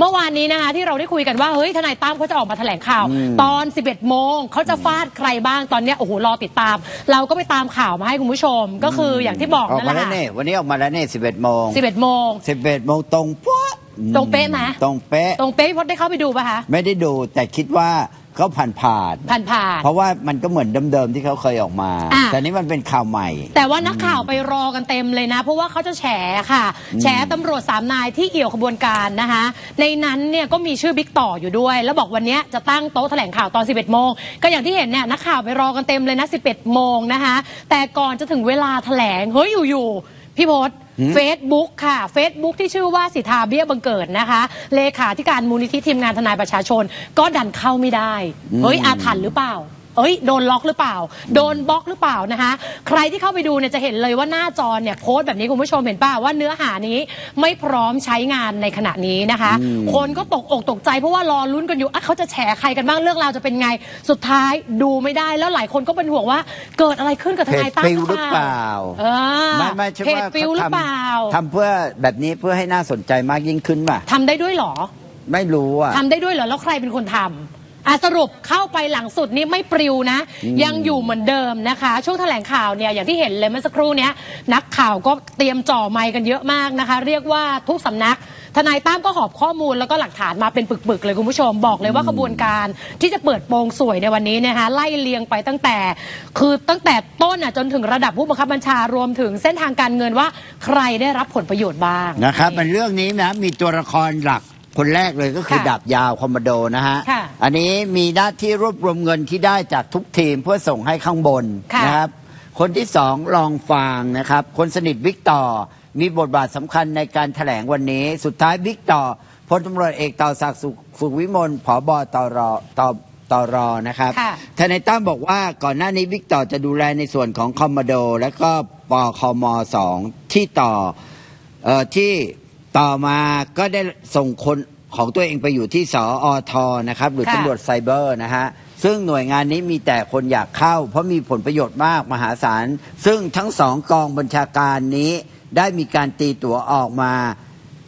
เมื่อวานนี้นะคะที่เราได้คุยกันว่าเฮ้ยทนายตั้มเขาจะออกมาแถลงข่าว ตอน 11 โมงเขาจะฟาดใครบ้างตอนเนี้ยโอ้โหรอติดตาม เราก็ไปตามข่าวมาให้คุณผู้ชมก็คืออย่างที่บอกออกนั่นแหมาละแล้วเนี่ยวันนี้ออกมาแล้วเนี่ยสิบเอ็ดโมง11โมง สิบเอ็ดโมงตรงป๊ะตรงเป๊ะไหม ตรงเป๊ะ ตรงเป๊ะพี่พจน์ได้เข้าไปดูปะคะ ไม่ได้ดูแต่คิดว่า เขาผ่านผ่านผ่านผ่านๆเพราะว่ามันก็เหมือนเดิมๆที่เขาเคยออกมาอะแต่นี่มันเป็นข่าวใหม่ แต่ว่านักข่าวไปรอกันเต็มเลยนะ เพราะว่าเขาจะแฉค่ะ แฉตำรวจสามนายที่เกี่ยวขบวนการนะคะ ในนั้นเนี่ยก็มีชื่อบิ๊กต่ออยู่ด้วย แล้วบอกวันเนี้ยจะตั้งโต๊ะแถลงข่าวตอน 11 โมง ก็อย่างที่เห็นเนี่ยนักข่าวไปรอกันเต็มเลยนะ 11 โมงนะคะ แต่ก่อนจะถึงเวลาแถลง เฮ้ยอยู่ๆพี่พศ เฟซบุ๊กค่ะ Facebook ที่ชื่อว่าสิทธาเบี้ยบังเกิดนะคะ เลขาธิการมูลนิธิทีมงานทนายประชาชน ก็ดันเข้าไม่ได้ เฮ้ยอาถรรพ์หรือเปล่า เอ้ยโดนล็อกหรือเปล่า โดนบล็อกหรือเปล่านะคะใครที่เข้าไปดูเนี่ยจะเห็นเลยว่าหน้าจอเนี่ยโพสต์แบบนี้คุณผู้ชมเห็นป่าว่าเนื้อหานี้ไม่พร้อมใช้งานในขณะนี้นะคะ คนก็ตกอกตกใจเพราะว่ารอลุ้นกันอยู่อะเขาจะแฉใครกันบ้างเรื่องราวจะเป็นไงสุดท้ายดูไม่ได้แล้วหลายคนก็เป็นห่วงว่าเกิดอะไรขึ้นกับทนายตั้มเพจปิวหรือเปล่าเออไม่ไม่ใช่เพจว่าปิวหรือเปล่าทำเพื่อแบบนี้เพื่อให้น่าสนใจมากยิ่งขึ้นป่ะทำได้ด้วยเหรอ ไม่รู้อะทำได้ด้วยเหรอแล้วใครเป็นคนทำ อะสรุปเข้าไปหลังสุดนี่ไม่ปลิวนะ ยังอยู่เหมือนเดิมนะคะ ช่วงแถลงข่าวเนี่ยอย่างที่เห็นเลยเมื่อสักครู่เนี้ยนักข่าวก็เตรียมจ่อไมค์กันเยอะมากนะคะ เรียกว่าทุกสำนัก ทนายตั้มก็หอบข้อมูลแล้วก็หลักฐานมาเป็นปึกๆเลยคุณผู้ชมบอกเลยว่าขบวนการที่จะเปิดโปงสวยในวันนี้นะคะไล่เลียงไปตั้งแต่ คือตั้งแต่ต้นอะจนถึงระดับผู้บังคับบัญชารวมถึงเส้นทางการเงินว่าใครได้รับผลประโยชน์บ้าง นะครับมันเรื่องนี้นะมีตัวละครหลัก คนแรกเลยก็คือค่ะดาบยาวคอมมานโดนะฮะ ค่ะอันนี้มีหน้าที่รวบรวมเงินที่ได้จากทุกทีมเพื่อส่งให้ข้างบนค่ะนะครับ คนที่สองรองฟางนะครับ คนสนิทวิกต่อมีบทบาทสำคัญในการแถลงวันนี้ สุดท้ายวิกต่อพลตำรวจเอกต่อศักดิ์สุขสุขวิมลผบตรตตรนะครับ ค่ะ ทนายตั้มบอกว่าก่อนหน้านี้วิกต่อจะดูแลในส่วนของคอมมานโด และก็ปคมสองที่ต่อเอ่อที่ ต่อมาก็ได้ส่งคนของตัวเองไปอยู่ที่สออทนะครับ หรือค่ะ ตำรวจไซเบอร์นะฮะ ซึ่งหน่วยงานนี้มีแต่คนอยากเข้า เพราะมีผลประโยชน์มากมหาศาล ซึ่งทั้งสองกองบัญชาการนี้ได้มีการตีตั๋วออกมา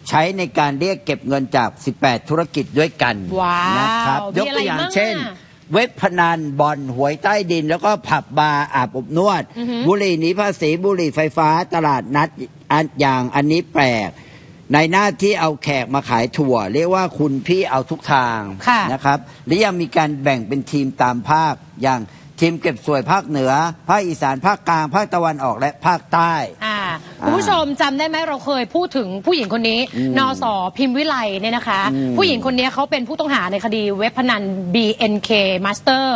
ใช้ในการเรียกเก็บเงินจาก 18 ธุรกิจด้วยกันว้าวนะครับมียกอะไรตัวอย่างบ้างเช่น อะ เว็บพนันบอลหวยใต้ดิน แล้วก็ผับบาร์อาบอบนวดอือฮึบุหรี่หนีภาษีบุหรี่ไฟฟ้าตลาดนัดอันอย่างอันนี้แปลก ในหน้าที่เอาแขกมาขายถั่ว เรียกว่าคุณพี่เอาทุกทางค่ะนะครับและยังมีการแบ่งเป็นทีมตามภาคอย่างทีมเก็บสวยภาคเหนือ ภาคอีสานภาคกลาง ภาคตะวันออกและภาคใต้อ่าคุณผู้ชมจำได้ไหมเราเคยพูดถึงผู้หญิงคนนี้อืมนอสอพิมพ์วิไลเนี่ยนะคะอืมผู้หญิงคนนี้เขาเป็นผู้ต้องหาในคดีเว็บพนัน BNK Master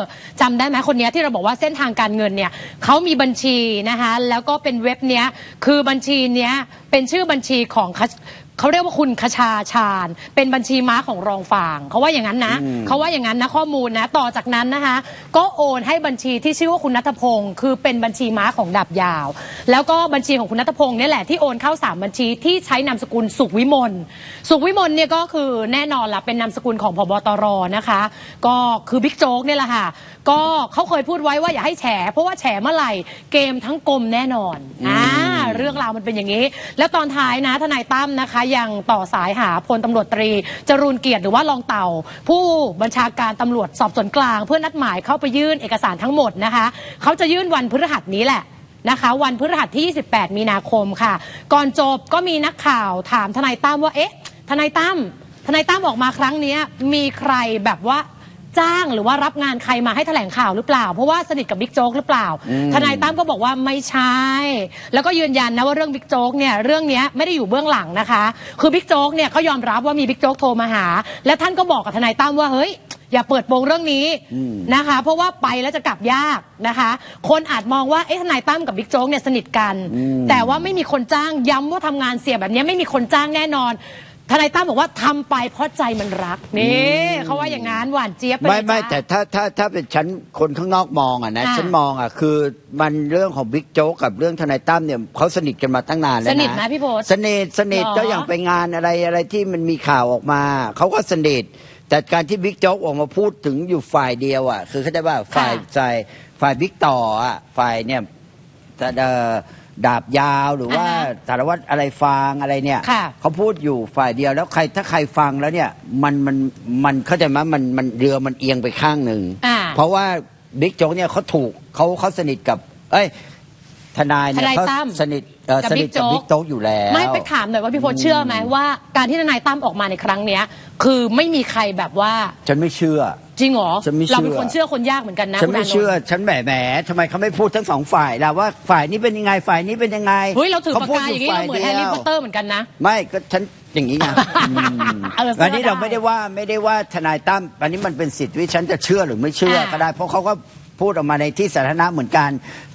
จำได้ไหมคนนี้ที่เราบอกว่าเส้นทางการเงินเนี่ยเขามีบัญชีนะคะแล้วก็เป็นเว็บเนี้ยคือบัญชีเนี้ยเป็นชื่อบัญชีของค เขาเรียกว่าคุณคชาชาญ เป็นบัญชีม้าของรองฝางเขาว่าอย่างนั้นนะอืมเขาว่าอย่างนั้นนะข้อมูลนะต่อจากนั้นนะคะ ก็โอนให้บัญชีที่ชื่อว่าคุณนัทพงศ์คือเป็นบัญชีม้าของดาบยาว แล้วก็บัญชีของคุณนัทพงศ์เนี่ยแหละที่โอนเข้าสามบัญชีที่ใช้นามสกุลสุขวิมลสุขวิมลเนี่ยก็คือแน่นอนละเป็นนามสกุลของพบตรนะคะ ก็คือบิ๊กโจ๊กเนี่ยแหละค่ะก็เขาเคยพูดไว้ว่าอย่าให้แฉเพราะว่าแฉเมื่อไหร่เกมทั้งกลมแน่นอนอ่า เรื่องราวมันเป็นอย่างนี้ แล้วตอนท้ายนะทนายตั้มนะคะ ยังต่อสายหาพลตำรวจตรี จรูนเกียรติหรือว่ารองเต่า ผู้บัญชาการตำรวจสอบสวนกลาง เพื่อนัดหมายเข้าไปยื่นเอกสารทั้งหมดนะคะเขาจะยื่นวันพฤหัสนี้แหละนะคะวันพฤหัสที่ 28 มีนาคมค่ะ ก่อนจบก็มีนักข่าวถามทนายตั้มว่าเอ๊ะทนายตั้มทนายตั้มออกมาครั้งนี้มีใครแบบว่า จ้างหรือว่ารับงานใครมาให้แถลงข่าวหรือเปล่า เพราะว่าสนิทกับบิ๊กโจ๊กหรือเปล่าอืมทนายตั้มก็บอกว่าไม่ใช่ แล้วก็ยืนยันนะว่าเรื่องบิ๊กโจ๊กเนี่ยเรื่องเนี้ยไม่ได้อยู่เบื้องหลังนะคะ คือบิ๊กโจ๊กเนี่ยเขายอมรับว่ามีบิ๊กโจ๊กโทรมาหา และท่านก็บอกกับทนายตั้มว่าเฮ้ยอย่าเปิดโปงเรื่องนี้อืมนะคะ เพราะว่าไปแล้วจะกลับยากนะคะ คนอาจมองว่าเอ๊ะทนายตั้มกับบิ๊กโจ๊กเนี่ยสนิทกันอืมแต่ว่าไม่มีคนจ้างย้ำว่าทำงานเสียแบบเนี้ยไม่มีคนจ้างแน่นอน ทนายตั้มบอกว่าทำไปเพราะใจมันรักนี่เขาว่าอย่างนั้นหวานเจี๊ยบปเลยไม่ไม่จ้าแต่ถ้าถ้าถ้าเป็นฉันคนข้างนอกมองอะนะอ่าฉันมองอะคือมันเรื่องของบิ๊กโจ๊กกับเรื่องทนายตั้มเนี่ยเขาสนิทกันมาตั้งนานแล้วนะสนิทไหมพี่โพส สนิทสนิทหรอก็อย่างไปงานอะไรอะไรที่มันมีข่าวออกมาเขาก็สนิทแต่การที่บิ๊กโจ๊กออกมาพูดถึงอยู่ฝ่ายเดียวอะคือเขาได้ว่าฝ่ายฝ่ายฝ่ายบิ๊กต่ออะฝ่ายเนี่ยแต่เอ่อ ดาบยาวหรือว่าอ่าฮะสารวัตรอะไรฟางอะไรเนี่ยค่ะเขาพูดอยู่ฝ่ายเดียวแล้วใครถ้าใครฟังแล้วเนี่ยมันมันมันเข้าใจไหมมันมันเรือมันเอียงไปข้างหนึ่งอ่าเพราะว่าบิ๊กโจ๊กเนี่ยเขาถูกเขาเขาสนิทกับ เอ้ย ทนายเนี่ยทนายเขาตั้มสนิทเอ่อกับสนิทกับบิ๊บิ๊กกโจ๊กโจ๊กอยู่แล้ว ไม่ไปถามหน่อยว่าพี่พศเชื่อไหมว่าการที่ทนายตั้มออกมาในครั้งเนี้ย คือไม่มีใครแบบว่าฉันไม่เชื่อ จริงเหรอฉันไม่เชื่อ เราเป็นคนเชื่อคนยากเหมือนกันนะฉันไม่คุณานนท์เชื่อ ฉันแหมแหมทำไมเขาไม่พูดทั้งสองฝ่ายล่ะว่าฝ่ายนี้เป็นยังไงฝ่ายนี้เป็นยังไงเฮ้ยเราถือขปากพูดกาอย่างนี้เราเหมือนแฮร์รี่พอตเตอร์เหมือนกันนะ ไม่ก็ฉันอย่างนี้ไงอืมเอออันนี้เชื่อได้เราไม่ได้ว่าไม่ได้ว่าทนายตั้มอันนี้มันเป็นสิทธิ์ที่ฉันจะเชื่อหรือไม่เชื่ออ่าก็ได้ เพราะเขาก็ พูดออกมาในที่สาธารณะเหมือนกัน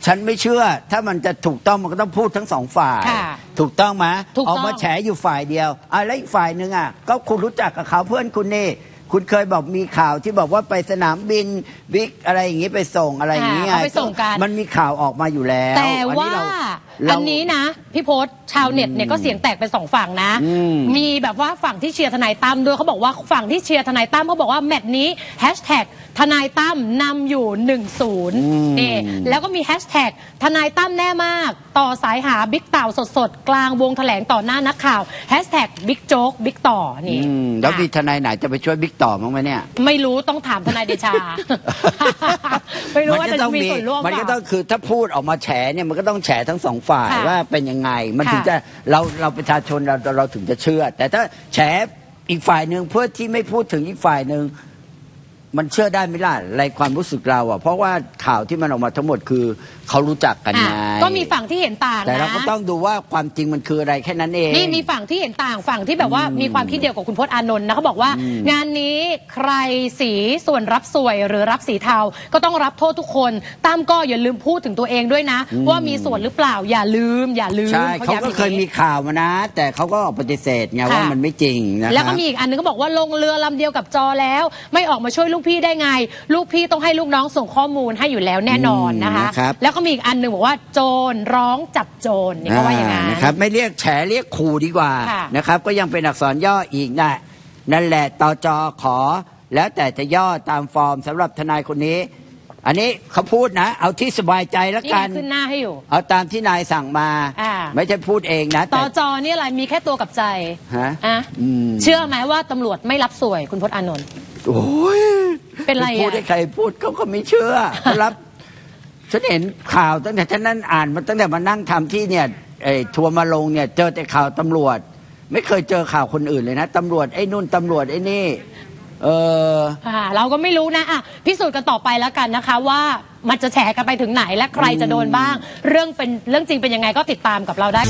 ฉันไม่เชื่อ ถ้ามันจะถูกต้องมันก็ต้องพูดทั้งสองฝ่าย ค่ะถูกต้องไหมถูกต้อง ออกมาแฉอยู่ฝ่ายเดียวอะแล้วอีกฝ่ายหนึ่งอะก็คุณรู้จักกับเขาเพื่อนคุณนี่ คุณเคยบอกมีข่าวที่บอกว่าไปสนามบินบิ๊กอะไรอย่างนี้ไปส่งอะไรอย่างนี้อ่าเขาไปส่งกัน มันมีข่าวออกมาอยู่แล้วแต่อันว่านี้เรา อัเรานนี้นะพี่พศชาวเน็ตเนี่ยก็เสียงแตกเป็นสองฝั่งนะอืมมีแบบว่าฝั่งที่เชียร์ทนายตั้มด้วยเขาบอกว่าฝั่งที่เชียร์ทนายตั้มเขาบอกว่าแมตช์นี้แฮชแท็กทนายตั้มนำอยู่1นึ่งศูนย์นี่แล้วก็มีแฮชแท็กทนายตั้มแน่มาก ต่อสายหาบิ๊กเต่าสดๆ กลางวงแถลงต่อหน้านักข่าวแฮชแท็กบิ๊กโจ๊กบิ๊กต่อนี่อืมแล้วมีอะทนายไหนจะไปช่วยบิ๊กต่อมั้างไหมเนี่ย ไม่รู้ต้องถามทนายเดชา ไม่รู้ว่าจะมีส่วนร่วมมันก็เปต้ล่าองคือถ้าพูดออกมาแฉเนี่ยมันก็ต้องแฉทั้งสองฝ่ายค่ะว่าเป็นยังไง มันค่ะถึงจะเราเราประชาชนเราเราเราถึงจะเชื่อ แต่ถ้าแฉอีกฝ่ายหนึ่งเพื่อที่ไม่พูดถึงอีกฝ่ายหนึ่ง มันเชื่อได้ไหมล่ะในความรู้สึกเราอะ เพราะว่าข่าวที่มันออกมาทั้งหมดคือเขารู้จักกันอะไงก็มีฝั่งที่เห็นต่างแต่นะเราก็ต้องดูว่าความจริงมันคืออะไรแค่นั้นเอง นี่มีฝั่งที่เห็นต่างฝั่งที่แบบว่ามีความคิดเดียวกับคุณพจน์อานนท์นะเขาบอกว่า งานนี้ใครสีส่วนรับสวยหรือรับสีเทาก็ต้องรับโทษทุกคนตั้มก็อย่าลืมพูดถึงตัวเองด้วยนะ ว่ามีส่วนหรือเปล่าอย่าลืม อย่าลืมใช่เขาย้ำก็องเคยมีข่าวมานะ แต่เขาก็ปฏิเสธไงว่าค่ะมันไม่จริงนะครับแล้วก็มีอีกอันนึงก็บอกว่าลงเรือลำเดียวกับจอแล้ว ไม่ออกมาช่วยลูกพี่ได้ไง ลูกพี่ต้องให้ลูกน้องส่งข้อมูลให้อยู่แล้วแน่นอนนะคะ อืมนะครับ แล้วก็มีอีกอันหนึ่งบอกว่าโจรร้องจับโจรนี่เขาว่าอย่างนั้น นะครับไม่เรียกแฉเรียกขู่ดีกว่าค่ะ นะครับ ก็ยังเป็นอักษรย่ออีกนะนั่นแหละตจขอ แล้วแต่จะย่อตามฟอร์มสำหรับทนายคนนี้ อันนี้เขาพูดนะ เอาที่สบายใจแล้วนี่กันขึ้นหน้าให้อยู่ เอาตามที่นายสั่งมา อ่า ไม่ใช่พูดเองนะตแต่ อจอนี่อะไรมีแค่ตัวกับใจฮะอะอืม เชื่อไหมว่าตำรวจไม่รับสวยคุณพจน์อานนท์ โอ้ยเป็นไรอะพูดให้ใครพูดเขาก็ไม่เชื่อเขารับ ฉันเห็นข่าวตั้งแต่ฉันนั่นอ่านมาตั้งแต่มานั่งทำที่เนี่ยไอ้ทัวร์มาลงเนี่ย เจอแต่ข่าวตำรวจ ไม่เคยเจอข่าวคนอื่นเลยนะตำรวจไอ้นู่นตำรวจไอ้นี่ เอออ่าเราก็ไม่รู้นะอะพิสูจน์กันต่อไปแล้วกันนะคะ ว่ามันจะแฉกันไปถึงไหนและใครจะโดนบ้าง เรื่องเป็นเรื่องจริงเป็นยังไงก็ติดตามกับเราได้